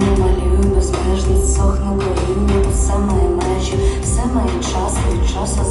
не малюю безмежність, сохну коріння, все має межі, все має час від часу